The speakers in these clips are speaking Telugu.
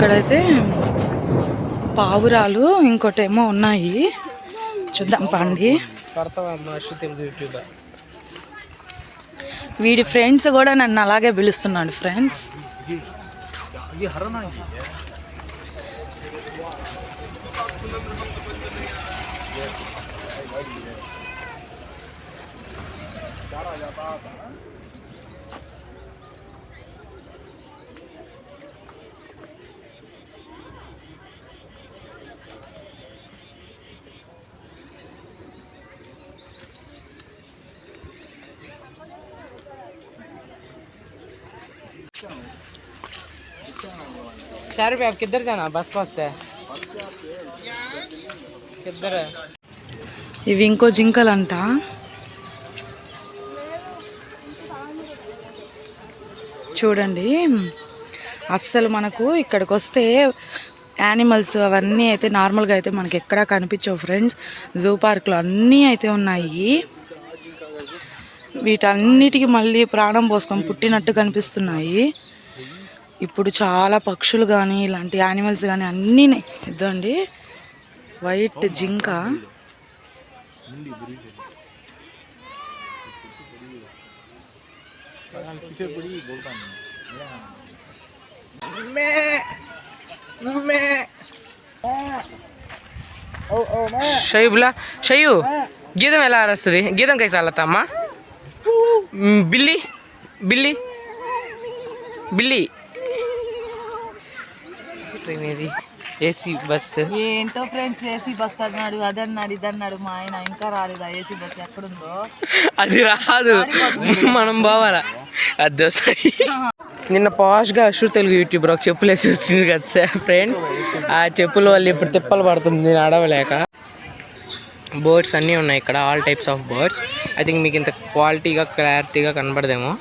ఇక్కడైతే పావురాలు ఇంకోటేమో ఉన్నాయి. చూద్దాం పండి. వీడి ఫ్రెండ్స్ కూడా నన్ను అలాగే పిలుస్తున్నాడు ఫ్రెండ్స్. चार रुपये आप किधर जाना बस पास है किधर है ఇవి ఇంకో జింకలంట చూడండి అస్సలు మనకు ఇక్కడికి వస్తే యానిమల్స్ అవన్నీ అయితే నార్మల్గా అయితే మనకి ఎక్కడా కనిపించవు ఫ్రెండ్స్ జూ పార్క్లో అన్నీ అయితే ఉన్నాయి వీటన్నిటికి మళ్ళీ ప్రాణం పోసుకొని పుట్టినట్టు కనిపిస్తున్నాయి. ఇప్పుడు చాలా పక్షులు కానీ ఇలాంటి యానిమల్స్ కానీ అన్నీ ఇదండి. వైట్ జింక. షయు షయ్యు గీతం ఎలా అరుస్తుంది గీతం కైసా అల్లతా అమ్మా బిల్లి బిల్లి బిల్లి. ట్రైన్ ఏది? ఏసీ బస్సు ఏంటో ఫ్రెండ్స్ ఏసీ బస్ అన్నాడు అది అన్నాడు ఇది అన్నాడు మా ఆయన ఇంకా రాలేదు? ఏసీ బస్ ఎక్కడుందో? అది రాదు. మనం పోవాలా? అది వస్తాయి నిన్న పాష్గా అషు తెలుగు యూట్యూబర్ ఒక చెప్పులు వేసి వచ్చింది కదా సార్ ఫ్రెండ్స్. ఆ చెప్పుల వల్ల ఇప్పుడు తిప్పలు పడుతుంది నేను అడవలేక. బర్డ్స్ అన్నీ ఉన్నాయి ఇక్కడ all types of birds I think మీకు ఇంత క్వాలిటీగా క్లారిటీగా కనబడదేమో.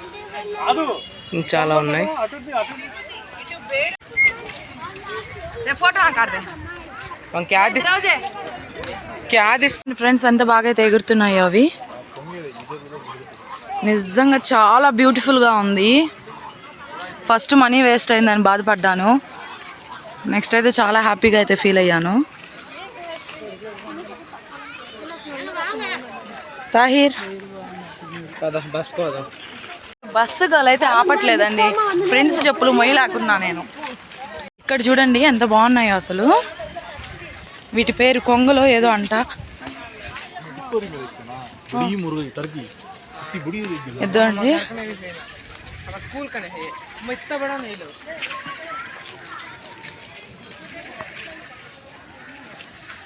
చాలా ఉన్నాయి. ఫ్రెండ్స్ ఎంత బాగా అయితే ఎగురుతున్నాయో అవి. నిజంగా చాలా బ్యూటిఫుల్గా ఉంది. ఫస్ట్ మనీ వేస్ట్ అయిందని బాధపడ్డాను. నెక్స్ట్ అయితే చాలా హ్యాపీగా అయితే ఫీల్ అయ్యాను. తాహిర్. బస్సు గలైతే ఆపట్లేదండి. ఫ్రెండ్స్ చెప్పులు మొయ్యలాకున్నా నేను. ఇక్కడ చూడండి ఎంత బాగున్నాయో అసలు. వీటి పేరు కొంగలో ఏదో అంట.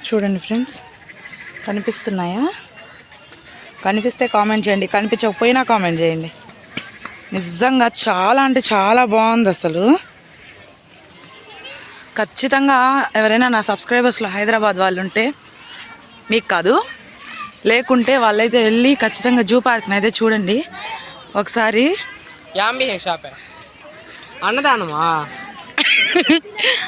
చూడండి ఫ్రెండ్స్. కనిపిస్తున్నాయా? కనిపిస్తే కామెంట్ చేయండి కనిపించకపోయినా కామెంట్ చేయండి. నిజంగా చాలా అంటే చాలా బాగుంది అసలు. ఖచ్చితంగా ఎవరైనా నా సబ్స్క్రైబర్స్లో హైదరాబాద్ వాళ్ళు ఉంటే మీకు కాదు లేకుంటే వాళ్ళైతే వెళ్ళి ఖచ్చితంగా జూ పార్క్ని అయితే చూడండి. ఒకసారి యాంబి షాపే. అన్నదానమా?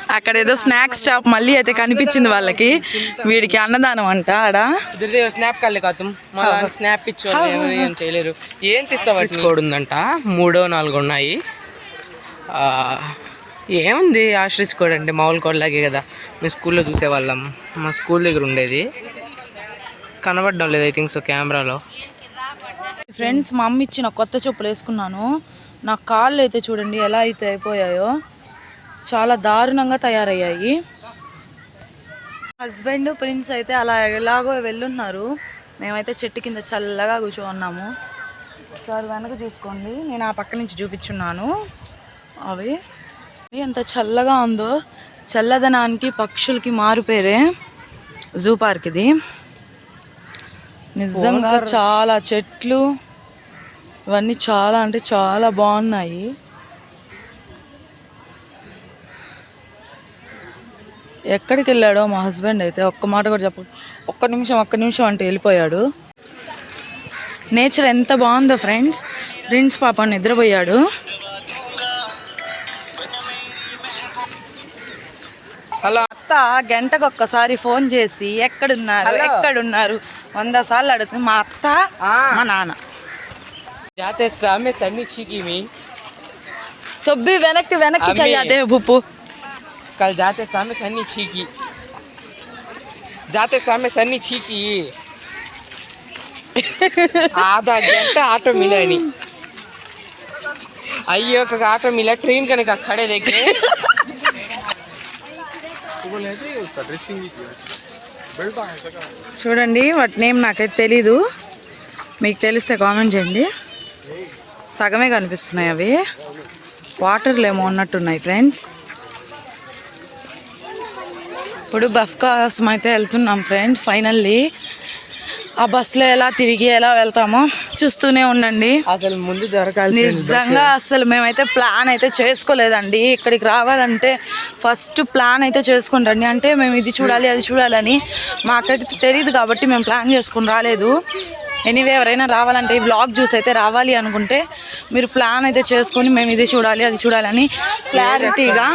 అక్కడ ఏదో స్నాక్స్ షాప్ మళ్ళీ అయితే కనిపించింది వాళ్ళకి. వీడికి అన్నదానం అంట ఆడ. స్నాప్ కాలే కాదు. మళ్ళీ స్నాప్ ఏం చేయలేరు. ఏం ఉందంట. మూడో నాలుగు ఉన్నాయి. ఆ, ఏముంది? ఆశ్రిచ్ కోడ్ అంటే మామూలు కోడ్ లాగే కదా. మేము స్కూల్లో చూసేవాళ్ళం. మా స్కూల్ దగ్గర ఉండేది. కనబడడం లేదు ఐ థింక్ సో కెమెరాలో. ఫ్రెండ్స్ మా అమ్మ ఇచ్చిన కొత్త చెప్పులు వేసుకున్నాను. నా కాళ్ళు అయితే చూడండి ఎలా అయితే అయిపోయాయో. చాలా దారుణంగా తయారయ్యాయి. హస్బెండ్ ప్రిన్స్ అయితే అలా ఎలాగో వెళ్ళున్నారు. మేమైతే చెట్టు కింద చల్లగా కూర్చోన్నాము. ఒకసారి వెనక చూసుకోండి. నేను ఆ పక్క నుంచి చూపించున్నాను. అవి ఎంత చల్లగా ఉందో. చల్లదనానికి పక్షులకి మారు పేరే జూ పార్క్ ఇది. నిజంగా చాలా చెట్లు ఇవన్నీ చాలా అంటే చాలా బాగున్నాయి. ఎక్కడికి వెళ్ళాడో మా హస్బెండ్ అయితే ఒక్క మాట కూడా చెప్ప ఒక్క నిమిషం ఒక్క నిమిషం అంటే వెళ్ళిపోయాడు. నేచర్ ఎంత బాగుందో ఫ్రెండ్స్. ఫ్రెండ్స్ పాప నిద్రపోయాడు. హలో. అత్త గంటకు ఒక్కసారి ఫోన్ చేసి ఎక్కడున్నారు. ఎక్కడున్నారు? వంద సార్లు అడుగుతుంది. మా అత్త మా నాన్న. జాతే సామే సన్ని చీకి మీ సొబ్బి వెనక్కి వెనక్కి అమ్మి. చెయ్యి అదే ఉప్పు. कल जाते समय सन्नी छीकी जाते समय सन्नी छीकी आधा घंटा ऑटो मिला नहीं अयो का ऑटो मिला ट्रेन करने का खड़े देखे చూడండి వాటి నేమ్ నాకైతే తెలీదు మీకు తెలిస్తే కామెంట్ చేయండి సగమే కనిపిస్తున్నాయి అవి వాటర్లు ఏమో ఉన్నట్టున్నాయి ఫ్రెండ్స్ ఇప్పుడు బస్ కోసం అయితే వెళ్తున్నాం ఫ్రెండ్స్ ఫైనల్లీ ఆ బస్సులో ఎలా తిరిగి ఎలా వెళ్తామో చూస్తూనే ఉండండి. అసలు ముందు దొరకాలి నిజంగా అసలు మేమైతే ప్లాన్ అయితే చేసుకోలేదండి. ఇక్కడికి రావాలంటే ఫస్ట్ ప్లాన్ అయితే చేసుకుని రండి అంటే మేము ఇది చూడాలి అది చూడాలని మాకైతే తెలియదు కాబట్టి మేము ప్లాన్ చేసుకుని రాలేదు. ఎనీవే ఎవరైనా రావాలంటే ఈ బ్లాగ్ చూసి అయితే రావాలి అనుకుంటే మీరు ప్లాన్ అయితే చేసుకొని మేము ఇది చూడాలి అది చూడాలని క్లారిటీగా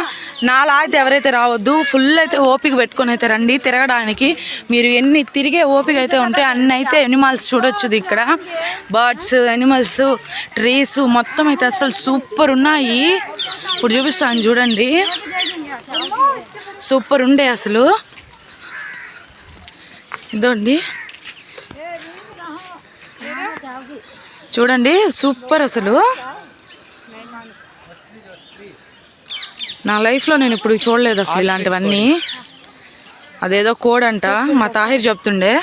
నాలా అయితే ఎవరైతే రావద్దు ఫుల్ అయితే ఓపిక పెట్టుకొని అయితే రండి. తిరగడానికి మీరు ఎన్ని తిరిగే ఓపిక అయితే ఉంటే అన్ని అయితే ఎనిమల్స్ చూడొచ్చు ఇక్కడ. బర్డ్స్ ఎనిమల్స్ ట్రీస్ మొత్తం అయితే అసలు సూపర్ ఉన్నాయి. ఇప్పుడు చూపిస్తాను చూడండి. సూపర్ ఉండే అసలు. ఇదండి. చూడండి సూపర్ అసలు. నా లైఫ్లో నేను ఇప్పుడు చూడలేదు అసలు ఇలాంటివన్నీ. అదేదో కోడ్ అంట మా తాహిర్ చెప్తుండే.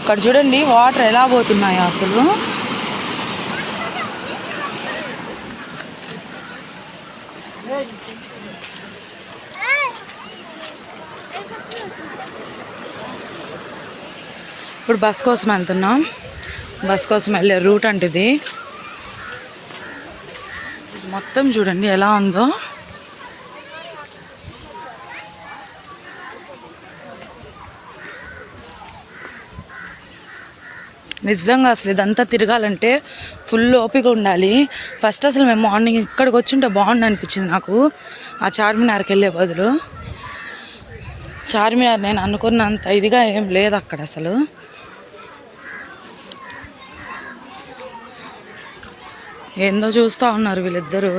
ఇక్కడ చూడండి వాటర్ ఎలా పోతున్నాయో అసలు. ఇప్పుడు బస్ కోసం వెళ్తున్నాం. బస్ కోసం వెళ్ళే రూట్ అంటే ఇది మొత్తం చూడండి ఎలా ఉందో. నిజంగా అసలు ఇదంతా తిరగాలంటే ఫుల్ ఓపిక ఉండాలి. ఫస్ట్ అసలు మేము మార్నింగ్ ఇక్కడికి వచ్చుంటే బాగుండు అనిపించింది నాకు. ఆ చార్మినార్కి వెళ్ళే బదులు. చార్మినార్ నేను అనుకున్నంత ఇదిగా ఏం లేదు అక్కడ అసలు. ఏందో చూస్తూ ఉన్నారు వీళ్ళిద్దరూ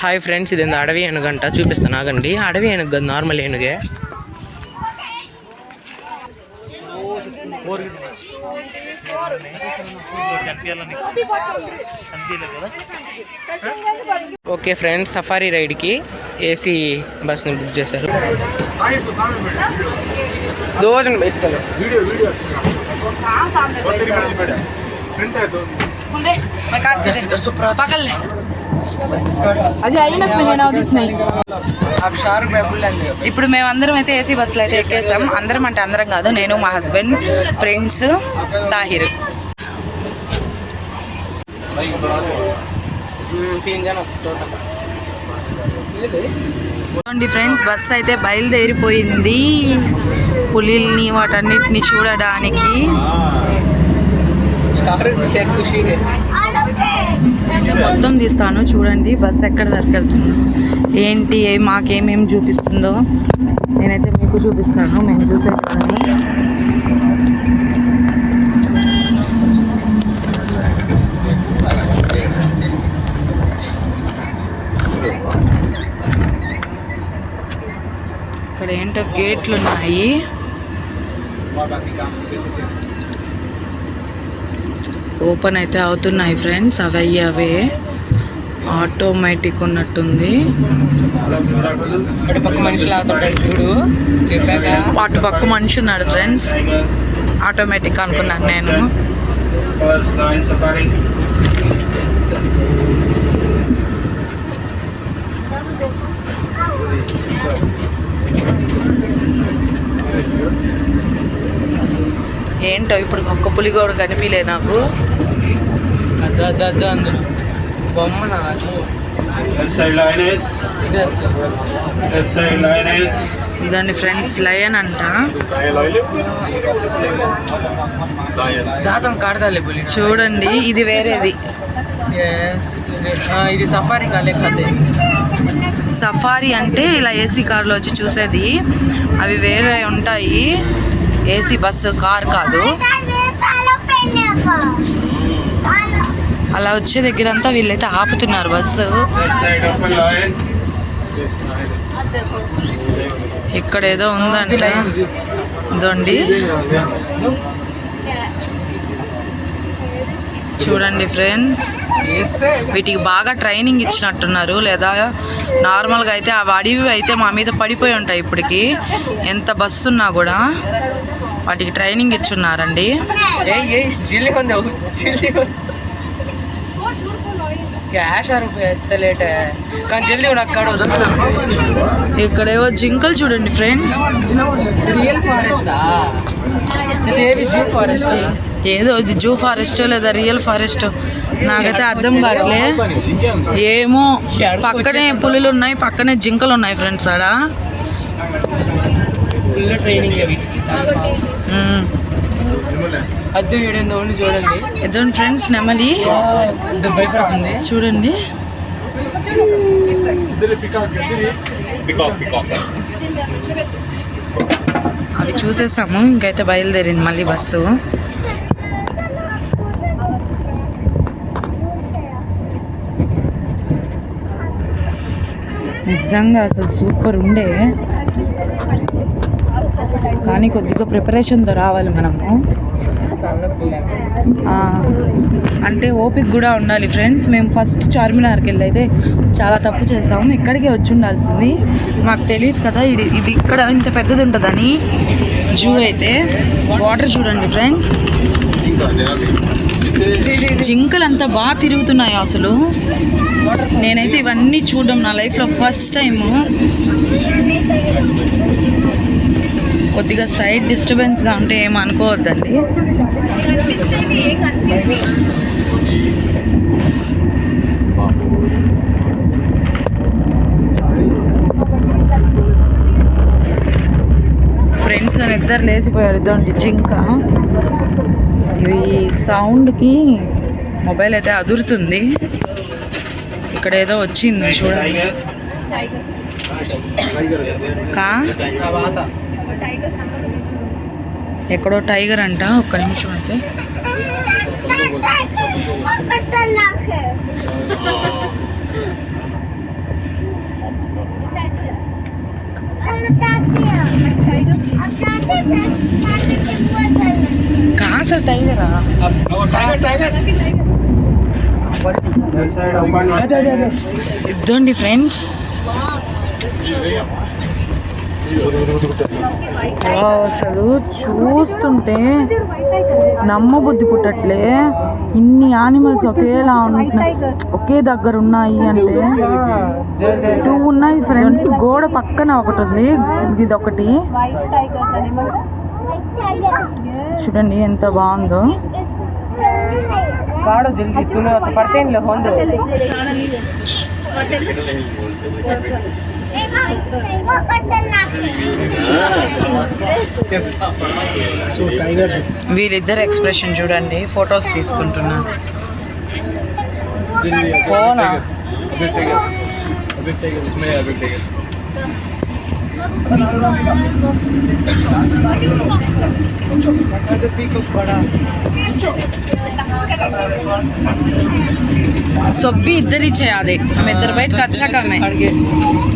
హాయ్ ఫ్రెండ్స్ ఇది అడవి ఏనుగంట చూపిస్తాను ఆగండి అడవి ఏనుగు కాదు, నార్మల్ ఏనుగే ఓకే ఫ్రెండ్స్ సఫారీ రైడ్కి ఏసీ బస్ని బుక్ చేశారు. దోజన్ అది అయినప్పుడు ఇప్పుడు మేమందరం అయితే ఏసీ బస్సులో అయితే ఎక్కేసాం. అందరం అంటే అందరం కాదు నేను మా హస్బెండ్ ఫ్రెండ్స్ తాహిర్. చూడండి ఫ్రెండ్స్ బస్ అయితే బయలుదేరిపోయింది. పులిల్ని వాటన్నిటిని చూడడానికి. మొత్తం తీస్తాను చూడండి బస్ ఎక్కడ దొరికెళ్తుందో ఏంటి మాకేమేమి చూపిస్తుందో. నేనైతే మీకు చూపిస్తాను మేము చూసే గేట్లు ఉన్నాయి ఓపెన్ అయితే అవుతున్నాయి ఫ్రెండ్స్ అవి అవే ఆటోమేటిక్ ఉన్నట్టుంది. అటు పక్క మనిషి ఉన్నాడు ఫ్రెండ్స్. ఆటోమేటిక్ అనుకున్నాను నేను. ఏంటో ఇప్పుడు ఒక్క పులి కూడా కనిపించలే నాకు అందులో. బొమ్మ. దాన్ని ఫ్రెండ్స్ లయన్ అంట. దాతం కాడదాలే బోలి చూడండి ఇది వేరేది. ఇది సఫారీ కాలే కదే. సఫారీ అంటే ఇలా ఏసీ కార్లో వచ్చి చూసేది. అవి వేరే ఉంటాయి. ఏసీ బస్సు కార్ కాదు. అలా వచ్చే దగ్గర అంతా వీళ్ళైతే ఆపుతున్నారు బస్సు. ఇక్కడ ఏదో ఉందంటే. ఇదండి. చూడండి ఫ్రెండ్స్. వీటికి బాగా ట్రైనింగ్ ఇచ్చినట్టున్నారు. లేదా నార్మల్గా అయితే ఆ అడివి అయితే మా మీద పడిపోయి ఉంటాయి ఇప్పటికి. ఎంత బస్సు ఉన్నా కూడా వాటికి ట్రైనింగ్ ఇచ్చున్నారండి. ఇక్కడేవో జింకలు చూడండి ఫ్రెండ్స్. Real forest? ఏదో ఇది జూ ఫారెస్ట్ లేదా రియల్ ఫారెస్ట్. నాకైతే అర్థం కావట్లే. ఏమో పక్కనే పులులు ఉన్నాయి పక్కనే జింకలు ఉన్నాయి ఫ్రెండ్స్ ఆడ. చూడండి. ఫ్రెండ్స్ నెమలి? చూడండి. అవి చూసేసాము ఇంకైతే బయలుదేరింది మళ్ళీ బస్సు. నిజంగా అసలు సూపర్ ఉండే. కానీ కొద్దిగా ప్రిపరేషన్తో రావాలి మనము. ఆ, అంటే ఓపిక కూడా ఉండాలి ఫ్రెండ్స్ మేము ఫస్ట్ చార్మినార్కి వెళ్ళి అయితే చాలా తప్పు చేసాము. ఇక్కడికే వచ్చి ఉండాల్సింది. మాకు తెలియదు కదా ఇది ఇది ఇక్కడ ఇంత పెద్దది ఉంటుందని. జూ అయితే. వాటర్ చూడండి ఫ్రెండ్స్ జింకలు అంతా బాగా తిరుగుతున్నాయి అసలు. నేనైతే ఇవన్నీ చూడడం నా లైఫ్లో ఫస్ట్ టైం కొద్దిగా సైడ్ డిస్టర్బెన్స్గా ఉంటే ఏమనుకోవద్దండి ఫ్రెండ్స్ అని ఇద్దరు లేచిపోయారు ఇద్దరు జింక. ఈ సౌండ్కి మొబైల్ అయితే అదురుతుంది. ఇక్కడ ఏదో వచ్చింది చూడండి. కా? ఎక్కడో టైగర్ అంట ఒక్క నిమిషం అయితే. కా అసలు టైగరా. ఇద్దండి ఫ్రెండ్స్ అసలు చూస్తుంటే నమ్మబుద్ధి పుట్టట్లే. ఇన్ని యానిమల్స్ ఒకేలా ఉంటున్నాయి. ఒకే దగ్గర ఉన్నాయి అంటే టూ ఉన్నాయి ఫ్రెండ్ గోడ పక్కన ఒకటి ఉంది. ఇది ఒకటి. చూడండి ఎంత బాగుందో. పడితే వీళ్ళిద్దరు ఎక్స్ప్రెషన్ చూడండి ఫొటోస్ తీసుకుంటున్నారు పోనా? సొబ్బి ఇద్దరి చేయాలి ఆమె ఇద్దరు బయటకు వచ్చాక ఆమె. బస్ వాళ్ళ అభిప్రాయాలు ನೀರು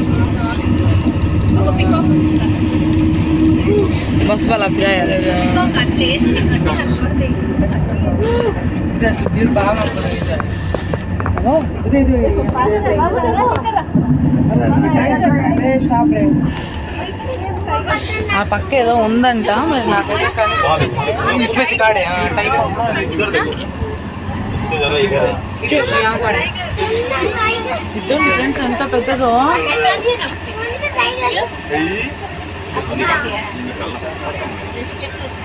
బస్ వాళ్ళ అభిప్రాయాలు ఆ పక్క ఏదో ఉందంట మరి నాకు స్పేస్ కాడే టైం ఇద్దరు డిఫరెన్స్ ఎంత పెద్దదో.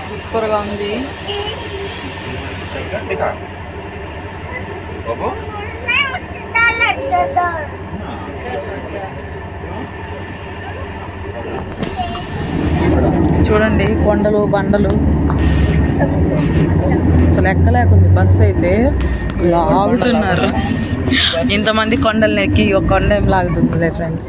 సూపర్గా ఉంది చూడండి కొండలు బండలు. అసలు ఎక్కలేకుంది. బస్సు అయితే లాగుతున్నారు. ఇంతమంది కొండలు ఎక్కి ఒక కొండ ఏం లాగుతుంది ఫ్రెండ్స్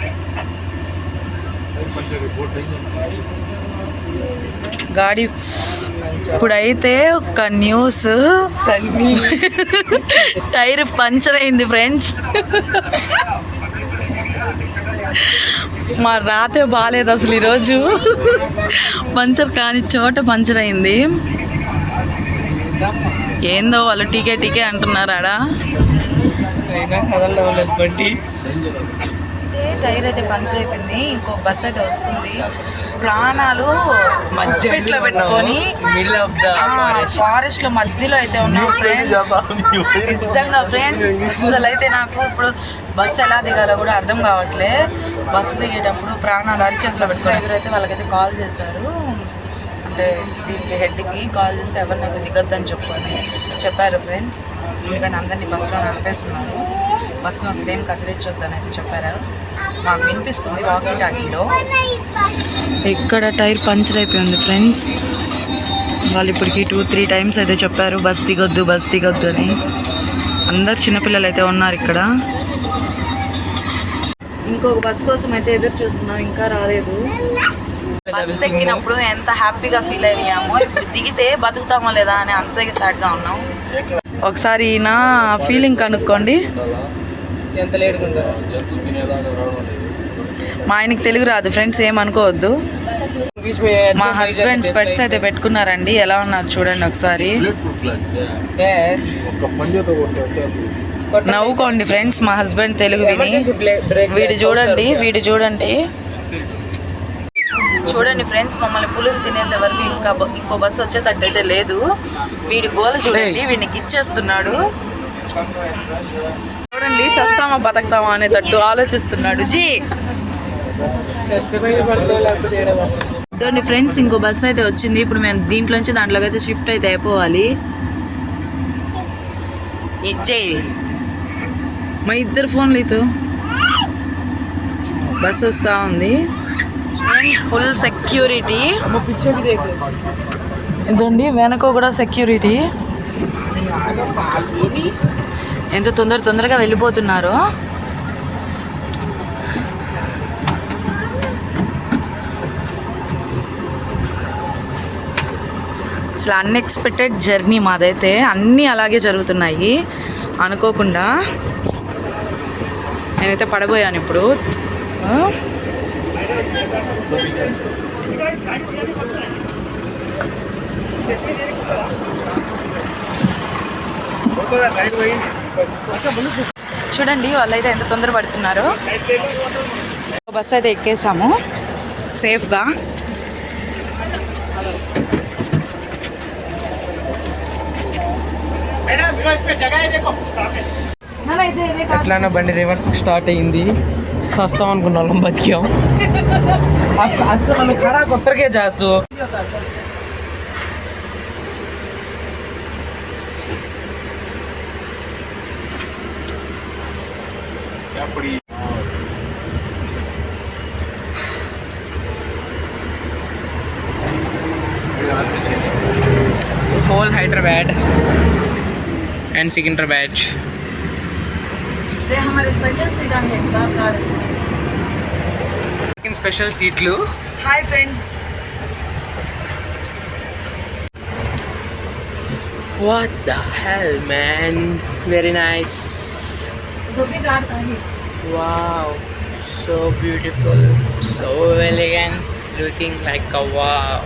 గాడి. ఇప్పుడైతే ఒక న్యూస్. టైర్ పంచర్ అయింది ఫ్రెండ్స్. మా రాతే బాగాలేదు అసలు ఈరోజు. పంచర్ కాని చోట పంచర్ అయింది. ఏందో వాళ్ళు టీకే టీకే అంటున్నారు ఆడ బండి టైర్ అయితే పంచర్ అయిపోయింది ఇంకో బస్ అయితే వస్తుంది. ప్రాణాలు మధ్యలో పెట్టుకొని మిడిల్ ఆఫ్ ద ఫారెస్ట్లో మధ్యలో అయితే ఉన్నాం ఫ్రెండ్స్ నిజంగా ఫ్రెండ్స్ అసలు అయితే నాకు ఇప్పుడు బస్సు ఎలా దిగాలో కూడా అర్థం కావట్లే. బస్సు దిగేటప్పుడు ప్రాణాలు అరిచేతిలో పెట్టుకుని. ఎదురైతే వాళ్ళకైతే కాల్ చేశారు. అంటే దీనికి హెడ్కి కాల్ చేస్తే ఎవరినైతే దిగొద్దని చెప్పుకొని చెప్పారు ఫ్రెండ్స్ అందుకని అందరినీ బస్సులో నడిపేస్తున్నారు బస్సును అసలు ఏం కదిలించొద్దని అయితే చెప్పారు. మాకు వినిపిస్తుంది వాకీ టాకీలో ఇక్కడ టైర్ పంచర్ అయిపోయింది ఫ్రెండ్స్. వాళ్ళు ఇప్పటికి టూ త్రీ టైమ్స్ అయితే చెప్పారు బస్ దిగొద్దు బస్ దిగొద్దు అని. అందరు చిన్నపిల్లలు అయితే ఉన్నారు ఇక్కడ. ఇంకొక బస్ కోసం అయితే ఎదురు చూస్తున్నాం ఇంకా రాలేదు. బస్ ఎక్కినప్పుడు ఎంత హ్యాపీగా ఫీల్ అయ్యామో ఇప్పుడు దిగితే బతుకుతామో లేదా అని అంతే సాడ్గా ఉన్నాం. ఒకసారి నా ఫీలింగ్ కనుక్కోండి. ఎంత లేడుకుంటా మా ఆయనకి తెలుగు రాదు ఫ్రెండ్స్ ఏమనుకోవద్దు మా హస్బెండ్ స్పెట్స్ అయితే పెట్టుకున్నారండి ఎలా ఉన్నారు చూడండి ఒకసారి. నవ్వుకోండి ఫ్రెండ్స్ మా హస్బెండ్ తెలుగు విని. వీడు చూడండి వీడు చూడండి. చూడండి ఫ్రెండ్స్ మమ్మల్ని పులులు తినేసే వరకు ఇంకా ఇంకో బస్సు వచ్చేటట్టు అయితే లేదు. వీడి గోల చూడండి వీడిని గిచ్చేస్తున్నాడు. చూడండి చస్తామా బతకతామా అనేటట్టు ఆలోచిస్తున్నాడు. జీ. చూడండి ఫ్రెండ్స్ ఇంకో బస్సు అయితే వచ్చింది. ఇప్పుడు మేము దీంట్లోంచి దాంట్లోకి అయితే షిఫ్ట్ అయితే అయిపోవాలి. ఇచ్చే మా ఇద్దరు ఫోన్లు ఇతో బస్సు వస్తూ ఉంది. ఫుల్ సెక్యూరిటీ ఇదండి వెనక కూడా సెక్యూరిటీ ఎంత తొందర తొందరగా వెళ్ళిపోతున్నారో. అసలు అన్ఎక్స్పెక్టెడ్ జర్నీ మాదైతే అన్నీ అలాగే జరుగుతున్నాయి. అనుకోకుండా నేనైతే పడబోయాను ఇప్పుడు. ఆ? చూడండి వాళ్ళైతే ఎంత తొందర పడుతున్నారో బస్ అయితే ఎక్కేసాము. సేఫ్గా. ఎట్లానో బండి రివర్స్ స్టార్ట్ అయింది సస్తాం అనుకున్న వాళ్ళం బతికాం. అస్సలు మనం ఖరా కొత్తకే చేస్తూ. and secondary badge. Special seat. Hi friends. What the hell man? Very nice. Wow. So beautiful. So elegant. Looking like a wow.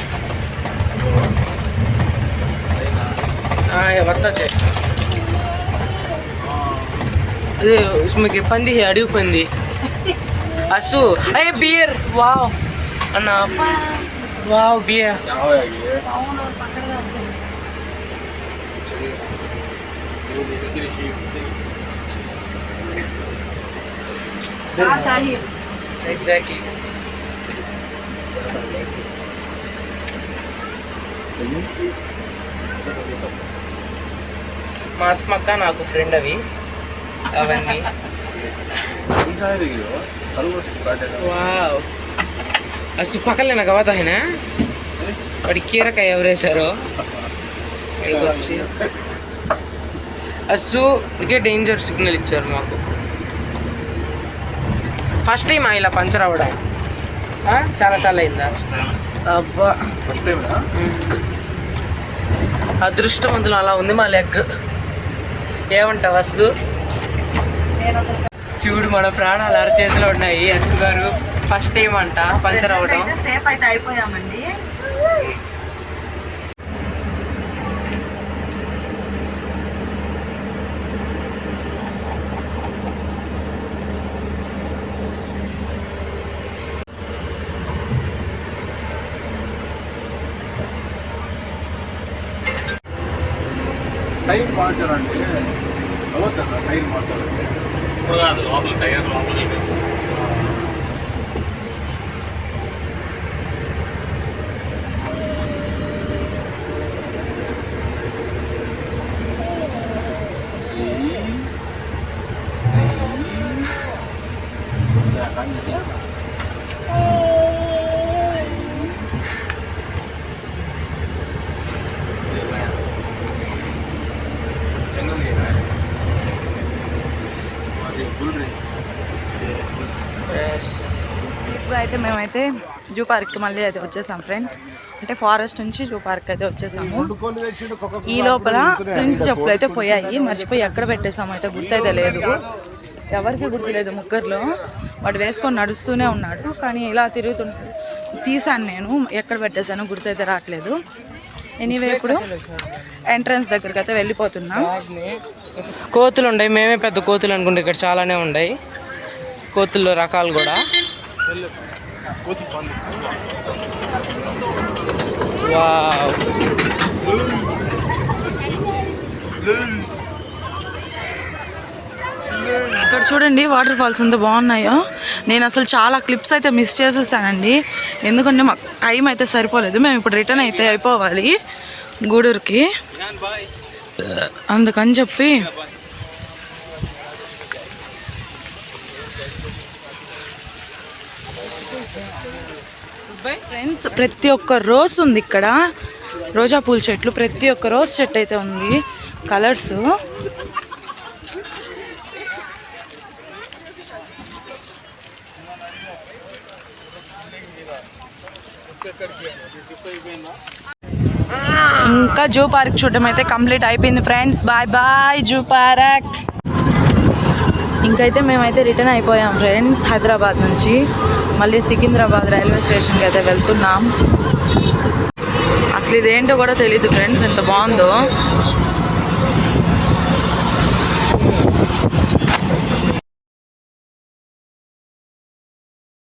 हाँ ये बता चे अरे उसमें के पंदी है अड़ी पंदी असु अरे बियर वाओ अन्ना మా నాకు ఫ్రెండ్ అవి. అవన్నీ. వావ్. అసలు పక్కలే నాకు అవత ఆయన. వాడి కీరకాయ ఎవరేశారు ఇక్కడికి అస్సు ఇదే డేంజర్ సిగ్నల్ ఇచ్చారు మాకు. ఫస్ట్ టైం ఇలా పంచర్ అవ్వడం. చాలాసార్లు అయిందా? అబ్బా. అదృష్టవంతులు అలా ఉంది మా లెగ్. ఏమంటావు అస్సు చూడు మన ప్రాణాలు అరచేతిలో ఉన్నాయి అస్సు గారు. ఫస్ట్ టైం అంట పంచర్ అవ్వడం సేఫ్ అయితే అయిపోయామండి. టైర్ మార్చాలంటే అవుతుందా టైర్ మార్చాలంటే లోపల టైర్ లోపల బ్రీఫ్గా అయితే మేమైతే జూ పార్క్కి మళ్ళీ అయితే వచ్చేసాం ఫ్రెండ్స్ అంటే ఫారెస్ట్ నుంచి జూ పార్క్ అయితే వచ్చేసాము. ఈ లోపల ప్రిన్స్ చెప్పులు అయితే పోయాయి. మర్చిపోయి ఎక్కడ పెట్టేసాము అయితే గుర్తయితే లేదు. ఎవరికి గుర్తులేదు ముగ్గురులో. వాడు వేసుకొని నడుస్తూనే ఉన్నాడు కానీ ఇలా తిరుగుతున్నాడు తీసాను నేను. ఎక్కడ పెట్టేశాను గుర్తయితే రావట్లేదు. ఎనీవే ఇప్పుడు ఎంట్రన్స్ దగ్గరికి అయితే వెళ్ళిపోతున్నాం. కోతులు ఉన్నాయి మేమే పెద్ద కోతులు అనుకుంటే ఇక్కడ చాలానే ఉన్నాయి కోతుల్లో రకాలు కూడా. వావ్ ఇక్కడ చూడండి వాటర్ ఫాల్స్ ఎంత బాగున్నాయో. నేను అసలు చాలా క్లిప్స్ అయితే మిస్ చేసేసానండి. ఎందుకంటే మాకు టైం అయితే సరిపోలేదు. మేము ఇప్పుడు రిటర్న్ అయితే అయిపోవాలి గూడూరుకి. అందుకని చెప్పి ఫ్రెండ్స్ ప్రతి ఒక్క రోజ్ ఉంది ఇక్కడ. రోజా పూల చెట్లు ప్రతి ఒక్క రోజ్ చెట్టు అయితే ఉంది. కలర్స్ ఇంకా జూ పార్క్ చూడడం అయితే కంప్లీట్ అయిపోయింది friends. Bye bye zoo park. ఇంకైతే మేమైతే రిటర్న్ అయిపోయాం ఫ్రెండ్స్ హైదరాబాద్ నుంచి. మళ్ళీ సికింద్రాబాద్ రైల్వే స్టేషన్కి అయితే వెళ్తున్నాం. అసలు ఇదేంటో కూడా తెలియదు ఫ్రెండ్స్ ఎంత బాగుందో.